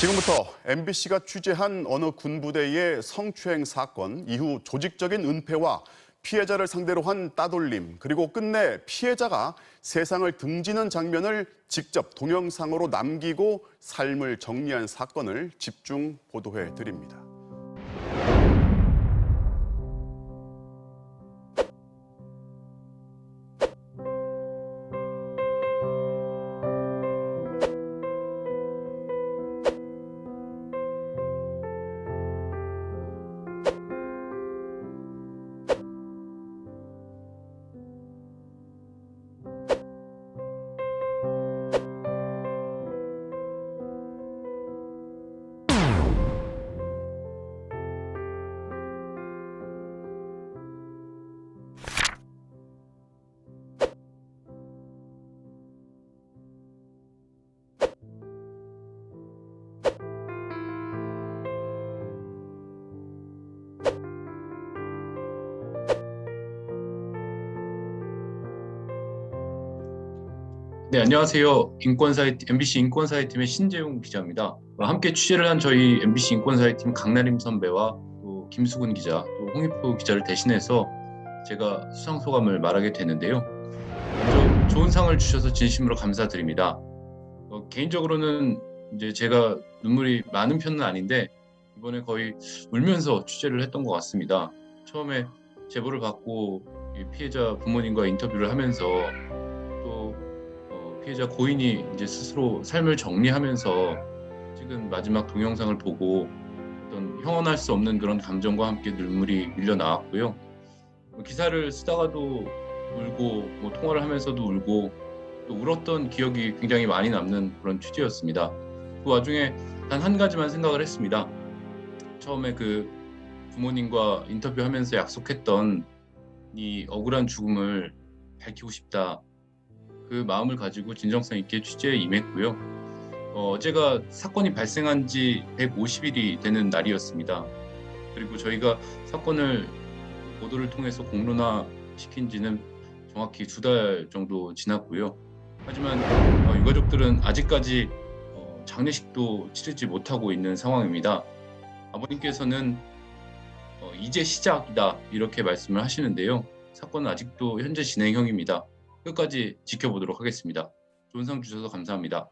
지금부터 MBC가 취재한 어느 군부대의 성추행 사건 이후 조직적인 은폐와 피해자를 상대로 한 따돌림 그리고 끝내 피해자가 세상을 등지는 장면을 직접 동영상으로 남기고 삶을 정리한 사건을 집중 보도해 드립니다. 네, 안녕하세요. 인권사회 MBC 인권사회팀의 신재용 기자입니다. 어, 함께 취재를 한 저희 MBC 인권사회팀 강나림 선배와 또 김수근 기자, 또 홍익표 기자를 대신해서 제가 수상 소감을 말하게 되는데요. 좋은 상을 주셔서 진심으로 감사드립니다. 어, 개인적으로는 이제 제가 눈물이 많은 편은 아닌데 이번에 거의 울면서 취재를 했던 것 같습니다. 처음에 제보를 받고 이 피해자 부모님과 인터뷰를 하면서 피해자 고인이 이제 스스로 삶을 정리하면서 찍은 마지막 동영상을 보고 어떤 형언할 수 없는 그런 감정과 함께 눈물이 밀려 나왔고요. 뭐 기사를 쓰다가도 울고 뭐 통화를 하면서도 울고 또 울었던 기억이 굉장히 많이 남는 그런 취재였습니다. 그 와중에 단 한 가지만 생각을 했습니다. 처음에 그 부모님과 인터뷰하면서 약속했던 이 억울한 죽음을 밝히고 싶다. 그 마음을 가지고 진정성 있게 취재에 임했고요. 어, 제가 사건이 발생한 지 150일이 되는 날이었습니다. 그리고 저희가 사건을 보도를 통해서 공론화 시킨 지는 정확히 두 달 정도 지났고요. 하지만 어, 유가족들은 아직까지 어, 장례식도 치르지 못하고 있는 상황입니다. 아버님께서는 어, 이제 시작이다 이렇게 말씀을 하시는데요. 사건은 아직도 현재 진행형입니다. 끝까지 지켜보도록 하겠습니다. 좋은 상 주셔서 감사합니다.